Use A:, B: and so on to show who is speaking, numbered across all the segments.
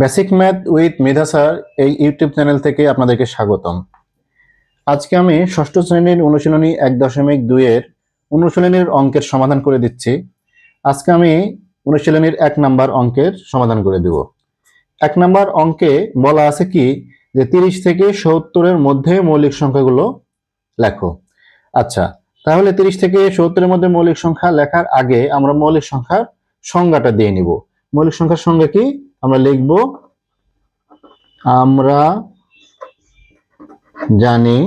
A: basic math with Medha sir এই YouTube channel থেকে আপনাদেরকে স্বাগতম আজকে আমি ষষ্ঠ শ্রেণীর অনুশীলনী এক দশমিক দুইয়ের অনুশীলনীর অঙ্কের সমাধান করে দিচ্ছি আজকে আমি অনুশীলনীর এক নাম্বার অঙ্কের সমাধান করে দেব এক নাম্বার অঙ্কে বলা আছে কি যে তিরিশ থেকে সত্তরের মধ্যে মৌলিক সংখ্যাগুলো লেখো আচ্ছা তাহলে তিরিশ থেকে সত্তরের মধ্যে মৌলিক সংখ্যা লেখার আগে আমরা মৌলিক সংখ্যার সংজ্ঞাটা দিয়ে নিব মৌলিক সংখ্যার সংজ্ঞা কি আমরা লিখব আমরা জানি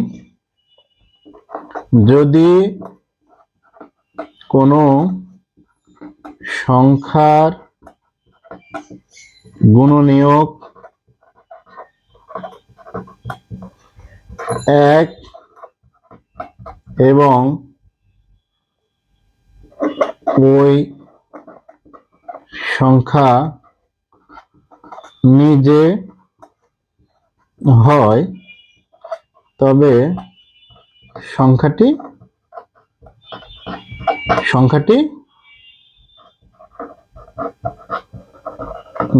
A: যদি কোনো সংখ্যার গুণনিয়োগ এক এবং ওই সংখ্যা নিজে হয় তবে সংখ্যাটি সংখ্যাটি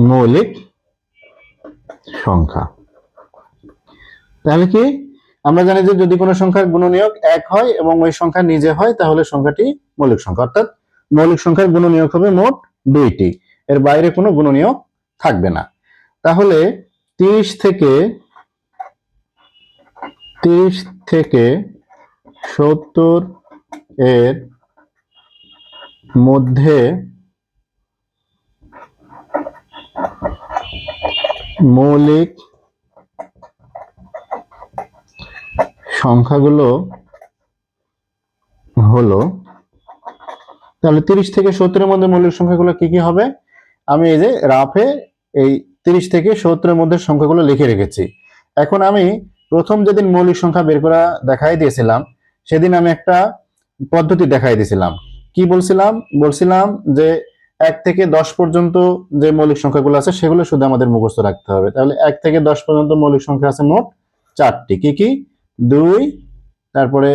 A: মৌলিক সংখ্যা তাহলে কি আমরা জানি যে যদি কোনো সংখ্যার গুণনীয়ক এক হয় এবং ওই সংখ্যা নিজে হয় তাহলে সংখ্যাটি মৌলিক সংখ্যা অর্থাৎ মৌলিক সংখ্যার গুণনীয়ক হবে মোট দুইটি এর বাইরে কোনো গুণনীয়ক থাকবে না তাহলে তিরিশ থেকে তিরিশ থেকে সত্তর এর মধ্যে মৌলিক সংখ্যাগুলো হলো তাহলে তিরিশ থেকে সত্তরের মধ্যে মৌলিক সংখ্যাগুলো কি কি হবে আমি এই যে রাফে এই তিরিশ থেকে সত্তরের মধ্যে সংখ্যাগুলো লিখে রেখেছি এখন আমি প্রথম যেদিন মৌলিক সংখ্যা বের করা দেখাই দিয়েছিলাম সেদিন আমি একটা পদ্ধতি দেখাই দিয়েছিলাম কি বলছিলাম বলছিলাম যে এক থেকে দশ পর্যন্ত যে মৌলিক সংখ্যাগুলো আছে সেগুলো শুধু আমাদের মুখস্থ রাখতে হবে তাহলে এক থেকে দশ পর্যন্ত মৌলিক সংখ্যা আছে মোট চারটি কি কি দুই তারপরে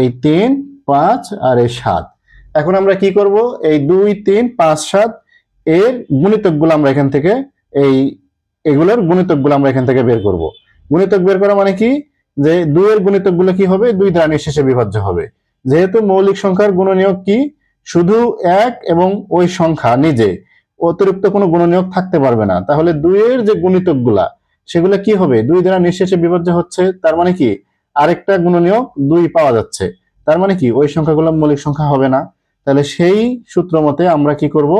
A: এই তিন পাঁচ আর এই সাত এখন আমরা কি করব এই দুই তিন পাঁচ সাত এর গুণিতকগুলো আমরা এখান থেকে এই এগুলোর গুণিতকগুলো আমরা এখান থেকে বের করব গুণিতক বের করা মানে কি যে দুইয়ের গুণিতকগুলো কি হবে দুই দ্বারা নিঃশেষে বিভাজ্য হবে যেহেতু মৌলিক সংখ্যার গুণনীয়ক কি শুধু এক এবং ওই সংখ্যা নিজে অতিরিক্ত কোনো গুণনীয়ক থাকতে পারবে না তাহলে দুইয়ের যে গুণিতকগুলা সেগুলো কি হবে দুই দ্বারা নিঃশেষে বিভাজ্য হচ্ছে তার মানে কি আরেকটা গুণনীয়ক দুই পাওয়া যাচ্ছে তার মানে কি ওই সংখ্যাগুলো মৌলিক সংখ্যা হবে না তাহলে সেই সূত্র মতে আমরা কি করব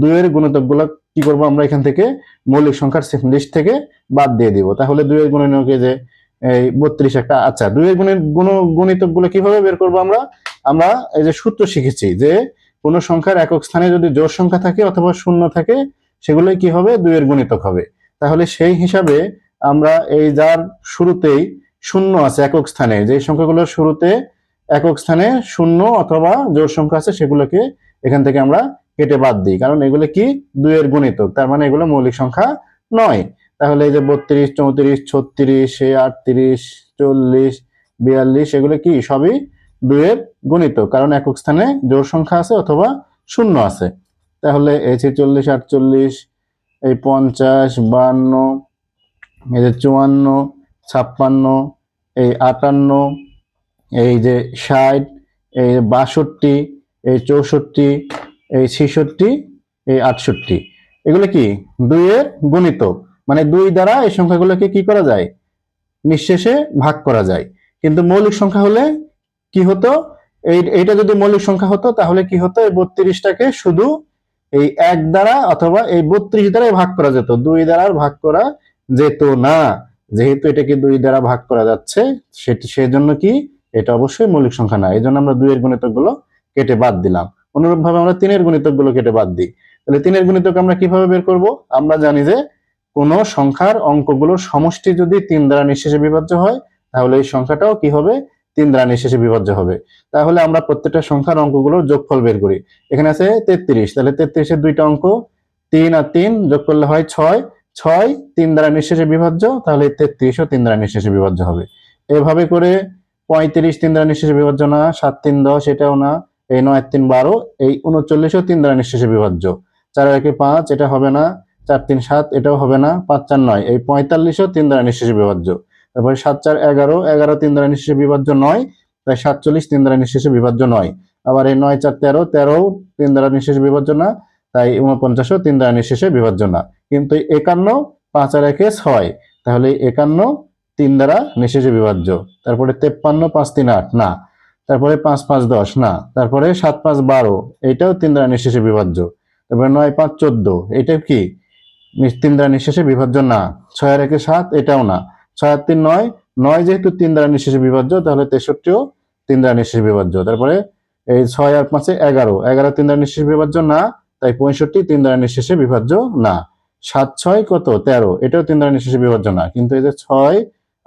A: দুইয়ের গুণিতকগুলো কি করব আমরা এখান থেকে মৌলিক সংখ্যার লিস্ট থেকে বাদ দিয়ে দিব তাহলে দুইয়ের গুণনীয়কে যে এই বত্রিশ একটা আচ্ছা দুইয়ের গুণের গুণ গণিতকগুলো কিভাবে বের করব আমরা আমরা এই যে সূত্র শিখেছি যে কোনো সংখ্যার একক স্থানে যদি জোর সংখ্যা থাকে অথবা শূন্য থাকে সেগুলো কি হবে এর গুণিতক হবে তাহলে সেই হিসাবে আমরা এই যার শুরুতেই শূন্য আছে একক স্থানে যে সংখ্যাগুলোর শুরুতে একক স্থানে শূন্য অথবা জোর সংখ্যা আছে সেগুলোকে এখান থেকে আমরা কেটে বাদ দিই কারণ এগুলো কি দুইয়ের গুণিতক তার মানে এগুলো মৌলিক সংখ্যা নয় তাহলে এই যে বত্রিশ চৌত্রিশ ছত্রিশ আটত্রিশ চল্লিশ বিয়াল্লিশ এগুলো কি সবই দুইয়ের গুণিত কারণ একক স্থানে জোর সংখ্যা আছে অথবা শূন্য আছে তাহলে এই ছেচল্লিশ আটচল্লিশ এই পঞ্চাশ বান্ন এই যে চুয়ান্ন ছাপ্পান্ন এই আটান্ন এই যে ষাট এই বাষট্টি এই চৌষট্টি এই ছেষট্টি এই আটষট্টি এগুলো কি দুইয়ের গণিত মানে দুই দ্বারা এই সংখ্যাগুলোকে কি করা যায় নিঃশেষে ভাগ করা যায় কিন্তু মৌলিক সংখ্যা হলে কি হতো এই এইটা যদি মৌলিক সংখ্যা হতো তাহলে কি হতো এই বত্রিশটাকে শুধু এই এক দ্বারা অথবা এই বত্রিশ দ্বারাই ভাগ করা যেত দুই দ্বারা ভাগ করা যেত না যেহেতু এটাকে দুই দ্বারা ভাগ করা যাচ্ছে সেটি সেজন্য কি এটা অবশ্যই মৌলিক সংখ্যা না এই জন্য আমরা দুইয়ের গুণিতকগুলো কেটে বাদ দিলাম ভাবে আমরা তিনের গুণিতক গুলো কেটে বাদ দিই তাহলে তিনের গুণিতক আমরা কিভাবে বের করব আমরা জানি যে কোন সংখ্যার অঙ্কগুলোর সমষ্টি যদি তিন দ্বারা নিঃশেষে বিভাজ্য হয় তাহলে এই সংখ্যাটাও কি হবে তিন দ্বারা নিঃশেষে বিভাজ্য হবে তাহলে আমরা প্রত্যেকটা সংখ্যার অঙ্কগুলোর যোগফল বের করি এখানে আছে তেত্রিশ তাহলে তেত্রিশের দুইটা অঙ্ক তিন আর তিন যোগ করলে হয় ছয় ছয় তিন দ্বারা নিঃশেষে বিভাজ্য তাহলে তেত্রিশও তিন দ্বারা নিঃশেষে বিভাজ্য হবে এভাবে করে পঁয়ত্রিশ তিন দ্বারা নিঃশেষে বিভাজ্য না সাত তিন দশ এটাও না এই নয় তিন বারো এই উনচল্লিশও তিন দ্বারা নিঃশেষে বিভাজ্য চার একে পাঁচ এটা হবে না চার তিন সাত এটাও হবে না পাঁচ চার নয় এই পঁয়তাল্লিশও তিন দ্বারা নিঃশেষে বিভাজ্য তারপরে সাত চার এগারো এগারো তিন দ্বারা নিঃশেষে বিভাজ্য নয় তাই সাতচল্লিশ তিন দ্বারা নিঃশেষে বিভাজ্য নয় আবার এই নয় চার তেরো তেরো তিন দ্বারা নিঃশেষে বিভাজ্য না তাই উনপঞ্চাশও তিন দ্বারা নিঃশেষে বিভাজ্য না কিন্তু একান্ন পাঁচ আর একে ছয় তাহলে একান্ন তিন দ্বারা নিঃশেষে বিভাজ্য তারপরে তেপ্পান্ন পাঁচ তিন আট না তারপরে পাঁচ পাঁচ দশ না তারপরে সাত পাঁচ বারো এটাও তিন দ্বারা নিঃশেষে বিভাজ্য তারপরে নয় পাঁচ চোদ্দ এটা কি তিন দ্বারা নিঃশেষে বিভাজ্য না ছয় আর একে সাত এটাও না ছয় আর তিন নয় নয় যেহেতু তিন দ্বারা নিঃশেষে বিভাজ্য তাহলে তেষট্টিও তিন দ্বারা নিঃশেষে বিভাজ্য তারপরে এই ছয় আর পাঁচে এগারো এগারো তিন দ্বারা নিঃশেষে বিভাজ্য না তাই পঁয়ষট্টি তিন দ্বারা নিঃশেষে বিভাজ্য না সাত ছয় কত তেরো এটাও তিন দ্বারা নিঃশেষে বিভাজ্য না কিন্তু এই যে ছয়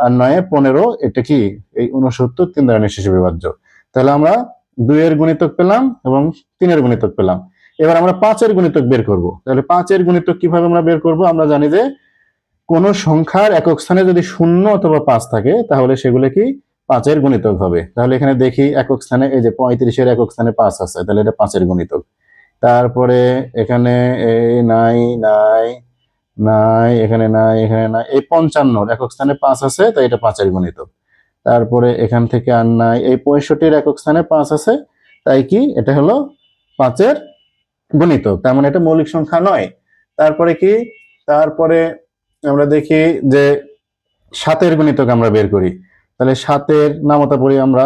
A: আর নয় পনেরো এটা কি এই উনসত্তর তিন দ্বারা নিঃশেষে বিভাজ্য তাহলে আমরা দুইয়ের গুণিতক পেলাম এবং তিনের গুণিতক পেলাম এবার আমরা পাঁচের গুণিতক বের করব তাহলে পাঁচের গুণিতক কিভাবে আমরা বের করব আমরা জানি যে কোন সংখ্যার একক স্থানে যদি শূন্য অথবা পাঁচ থাকে তাহলে সেগুলো কি পাঁচের গুণিতক হবে তাহলে এখানে দেখি একক স্থানে এই যে পঁয়ত্রিশের একক স্থানে পাঁচ আছে তাহলে এটা পাঁচের গুণিতক তারপরে এখানে এই নাই নাই নাই এখানে নাই এখানে নাই এই পঞ্চান্ন একক স্থানে পাঁচ আছে তাই এটা পাঁচের গুণিতক তারপরে এখান থেকে আর নাই এই পঁয়ষট্টির একক স্থানে পাঁচ আছে তাই কি এটা হলো পাঁচের গণিত তার মানে এটা মৌলিক সংখ্যা নয় তারপরে কি তারপরে আমরা দেখি যে সাতের গণিতকে আমরা বের করি তাহলে সাতের নামতা পড়ি আমরা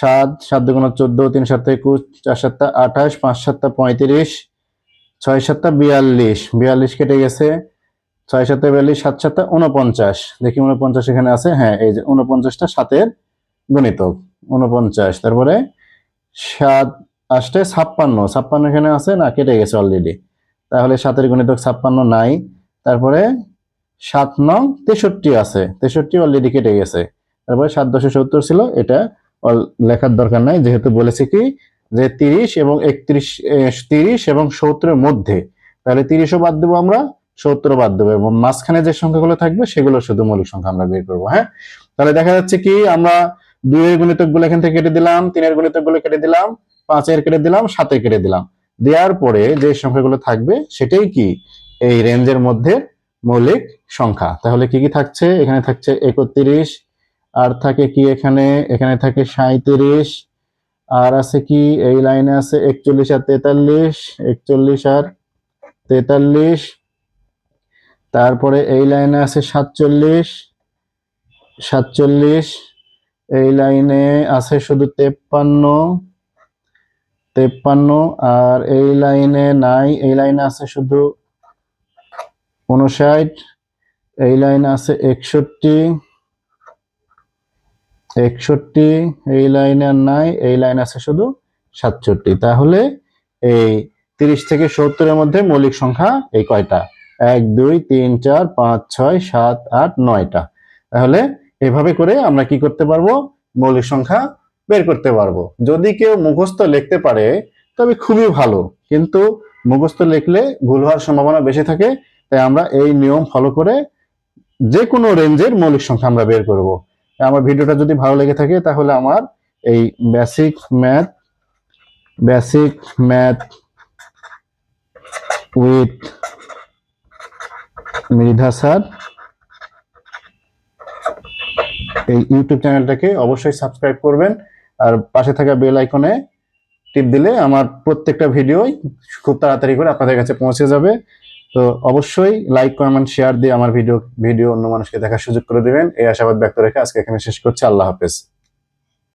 A: সাত সাত দুগুণা চোদ্দ তিন সাতটা একুশ চার সাতটা আঠাশ পাঁচ সাতটা পঁয়ত্রিশ ছয় সাতটা বিয়াল্লিশ বিয়াল্লিশ কেটে গেছে ছয় সাতের ভ্যালি সাত সাথে উনপঞ্চাশ দেখি উনপঞ্চাশ এখানে আছে হ্যাঁ এই যে উনপঞ্চাশটা সাতের গণিতক উনপঞ্চাশ তারপরে সাত আসতে ছাপ্পান্ন ছাপ্পান্ন এখানে আছে না কেটে গেছে অলরেডি তাহলে সাতের গণিতক ছাপ্পান্ন নাই তারপরে সাত নং তেষট্টি আছে তেষট্টি অলরেডি কেটে গেছে তারপরে সাত দশে সত্তর ছিল এটা লেখার দরকার নাই যেহেতু বলেছি কি যে তিরিশ এবং একত্রিশ তিরিশ এবং সত্তরের মধ্যে তাহলে তিরিশও বাদ দেবো আমরা সত্তর বাদ দেবো এবং মাঝখানে যে সংখ্যাগুলো থাকবে সেগুলো শুধু মৌলিক সংখ্যা আমরা বের করবো হ্যাঁ তাহলে দেখা যাচ্ছে কি আমরা দুইয়ের গুণিতক গুলো এখান থেকে কেটে দিলাম তিনের গুণিতক গুলো কেটে দিলাম পাঁচের কেটে দিলাম সাতে কেটে দিলাম দেওয়ার পরে যে সংখ্যাগুলো থাকবে সেটাই কি এই রেঞ্জের মধ্যে মৌলিক সংখ্যা তাহলে কি কি থাকছে এখানে থাকছে একত্রিশ আর থাকে কি এখানে এখানে থাকে সাঁত্রিশ আর আছে কি এই লাইনে আছে একচল্লিশ আর তেতাল্লিশ একচল্লিশ আর তেতাল্লিশ তারপরে এই লাইনে আছে সাতচল্লিশ সাতচল্লিশ এই লাইনে আছে শুধু তেপ্পান্ন তেপ্পান্ন আর এই লাইনে নাই এই লাইনে আছে শুধু উনষাট এই লাইনে আছে একষট্টি একষট্টি এই লাইনে আর নাই এই লাইন আছে শুধু সাতষট্টি তাহলে এই তিরিশ থেকে সত্তরের মধ্যে মৌলিক সংখ্যা এই কয়টা এক দুই তিন চার পাঁচ ছয় সাত আট নয়টা তাহলে এভাবে করে আমরা কি করতে পারবো মৌলিক সংখ্যা বের করতে পারবো যদি কেউ মুখস্থ লিখতে পারে তবে খুবই ভালো কিন্তু মুখস্থ লিখলে ভুল হওয়ার সম্ভাবনা বেশি থাকে তাই আমরা এই নিয়ম ফলো করে যে কোনো রেঞ্জের মৌলিক সংখ্যা আমরা বের করব আমার ভিডিওটা যদি ভালো লেগে থাকে তাহলে আমার এই basic math basic math with Mridha sir এই ইউটিউব চ্যানেলটাকে অবশ্যই সাবস্ক্রাইব করবেন আর পাশে থাকা বেল আইকনে টিপ দিলে আমার প্রত্যেকটা ভিডিওই খুব তাড়াতাড়ি করে আপনাদের কাছে পৌঁছে যাবে তো অবশ্যই লাইক কমেন্ট শেয়ার দিয়ে আমার ভিডিও ভিডিও অন্য মানুষকে দেখার সুযোগ করে দেবেন এই আশাবাদ ব্যক্ত রেখে আজকে এখানে শেষ করছি আল্লাহ হাফেজ